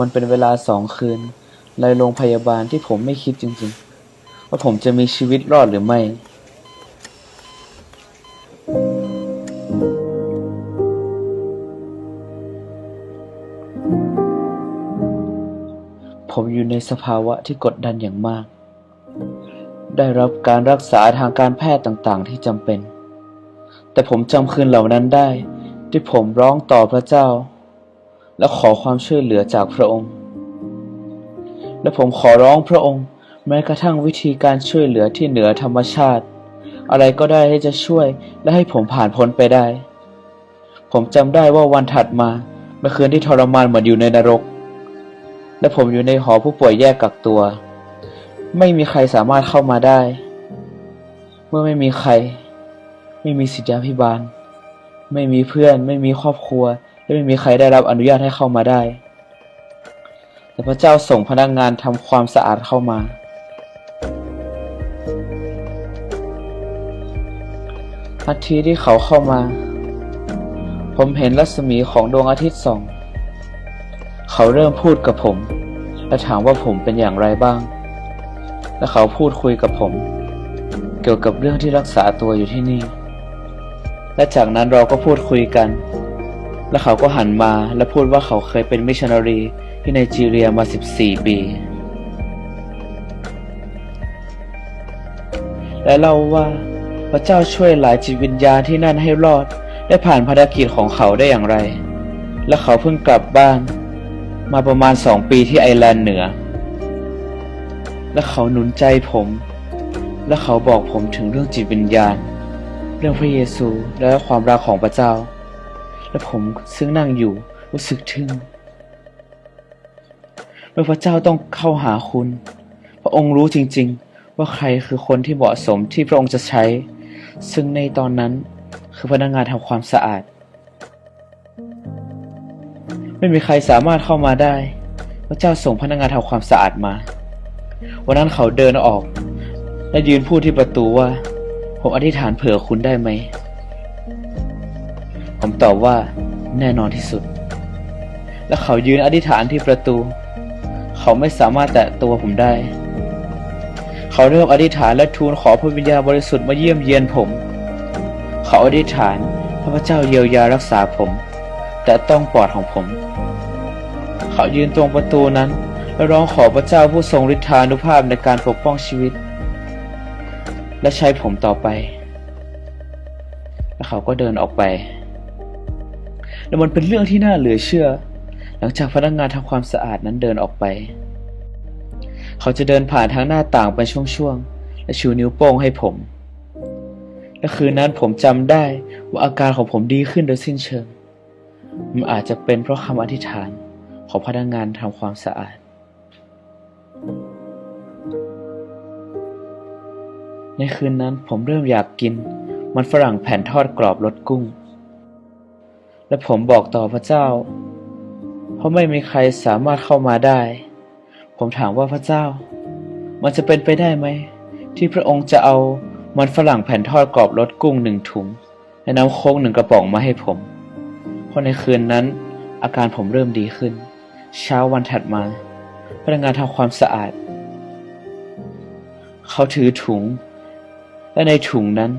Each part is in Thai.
มันเป็นเวลาสองคืน ในโรงพยาบาลที่ผมไม่คิดจริงๆ ว่าผมจะมีชีวิตรอดหรือไม่ผมอยู่ในสภาวะที่กดดันอย่างมาก ได้รับการรักษาทางการแพทย์ต่างๆ ที่จำเป็น แต่ผมจำคืนเหล่านั้นได้ ที่ผมร้องต่อพระเจ้า และขอความช่วยเหลือจากพระองค์ และผมขอร้องพระองค์ แม้กระทั่งวิธีการช่วยเหลือที่เหนือธรรมชาติ อะไรก็ได้ที่จะช่วยและให้ผมผ่านพ้นไปได้ ผมจำได้ว่าวันถัดมาเมื่อคืนที่ทรมานเหมือนอยู่ในนรก และผมอยู่ในหอผู้ป่วยแยกกักตัว ไม่มีใครสามารถเข้ามาได้ เมื่อไม่มีใคร ไม่มีสิทธาพิบาล ไม่มีเพื่อน ไม่มีครอบครัว และไม่มีใครได้รับอนุญาตให้เข้ามาได้ แต่พระเจ้าส่งพนักงานทำความสะอาดเข้ามา ทันทีที่เขาเข้ามา ผมเห็นรัศมีของดวงอาทิตย์ส่อง เขาเริ่มพูดกับผม และถามว่าผมเป็นอย่างไรบ้าง และเขาพูดคุยกับผม เกี่ยวกับเรื่องที่รักษาตัวอยู่ที่นี่ และจากนั้นเราก็พูดคุยกัน และเขาก็หันมาและพูดว่าเขาเคยเป็นมิชชันนารีที่ไนจีเรียมา 14 ปี และเล่าว่าพระเจ้าช่วยหลายจิตวิญญาณที่นั่นให้รอด ได้ผ่านภารกิจของเขาได้อย่างไร และเขาเพิ่งกลับบ้าน มาประมาณสองปีที่ไอร์แลนด์เหนือ และเขาหนุนใจผม และเขาบอกผมถึงเรื่องจิตวิญญาณ เรื่องพระเยซูและความรักของพระเจ้า และผมซึ่งนั่งอยู่รู้สึกทึ่งเมื่อพระเจ้าต้องเข้าหาคุณ พระองค์รู้จริง ๆ ว่าใครคือคนที่เหมาะสมที่พระองค์จะใช้ ซึ่งในตอนนั้นคือพนักงานทำความสะอาด ไม่มีใครสามารถเข้ามาได้ พระเจ้าส่งพนักงานทำความสะอาดมา วันนั้นเขาเดินออก และยืนพูดที่ประตูว่า ผมอธิษฐานเผื่อคุณได้ไหม ผมตอบว่าแน่นอนที่สุด และเขายืนอธิษฐานที่ประตู เขาไม่สามารถแตะตัวผมได้ เขาเริ่มอธิษฐานและทูลขอพระวิญญาณบริสุทธิ์มาเยี่ยมเยียนผม เขาอธิษฐานพระเจ้าเยียวยารักษาผม แต่ต้องปอดของผม เขายืนตรงประตูนั้นและร้องขอพระเจ้าผู้ทรงฤทธานุภาพในการปกป้องชีวิต และใช้ผมต่อไป และเขาก็เดินออกไป และมันเป็นเรื่องที่น่าเหลือเชื่อ หลังจากพนักงานทำความสะอาดนั้นเดินออกไป เขาจะเดินผ่านทางหน้าต่างเป็นช่วงๆ และชูนิ้วโป้งให้ผม และคืนนั้นผมจำได้ว่าอาการของผมดีขึ้นโดยสิ้นเชิง มันอาจจะเป็นเพราะคำอธิษฐานของพนักงานทำความสะอาด ในคืนนั้นผมเริ่มอยากกิน มันฝรั่งแผ่นทอดกรอบรสกุ้ง และผมบอกต่อพระเจ้า เพราะไม่มีใครสามารถเข้ามาได้ ผมถามว่าพระเจ้า มันจะเป็นไปได้ไหม ที่พระองค์จะเอามันฝรั่งแผ่นทอดกรอบรสกุ้งหนึ่งถุงและน้ำโค้กหนึ่งกระป๋องมาให้ผมเพราะในคืนนั้น อาการผมเริ่มดีขึ้น เช้าวันถัดมา พนักงานทำความสะอาด เขาถือถุง และในถุงนั้น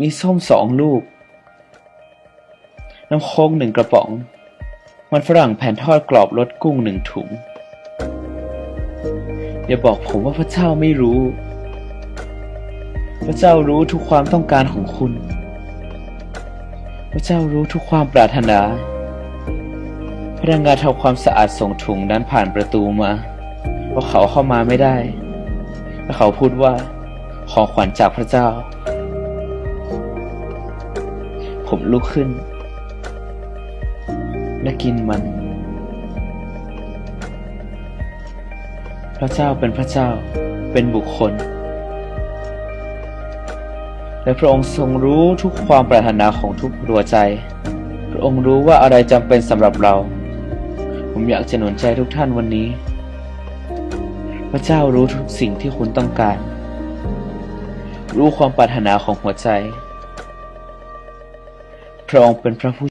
มีส้มสองลูก น้ำโค้กหนึ่งกระป๋อง มันฝรั่งแผ่นทอดกรอบรสกุ้งหนึ่งถุง อย่าบอกผมว่าพระเจ้าไม่รู้ พระเจ้ารู้ทุกความต้องการของคุณ พระเจ้ารู้ทุกความปรารถนา พนักงานทำความสะอาดส่งถุงนั้นผ่านประตูมาเพราะเขาเข้ามาไม่ได้ และเขาพูดว่า ของขวัญจากพระเจ้า ผมลุกขึ้น และกินมัน พระเจ้าเป็นพระเจ้าเป็นบุคคล และพระองค์ทรงรู้ทุกความปรารถนาของทุกหัวใจ พระองค์รู้ว่าอะไรจำเป็นสำหรับเรา ผมอยากจะหนุนใจทุกท่านวันนี้ พระเจ้ารู้ทุกสิ่งที่คุณต้องการ รู้ความปรารถนาของหัวใจ พระองค์เป็นพระผู้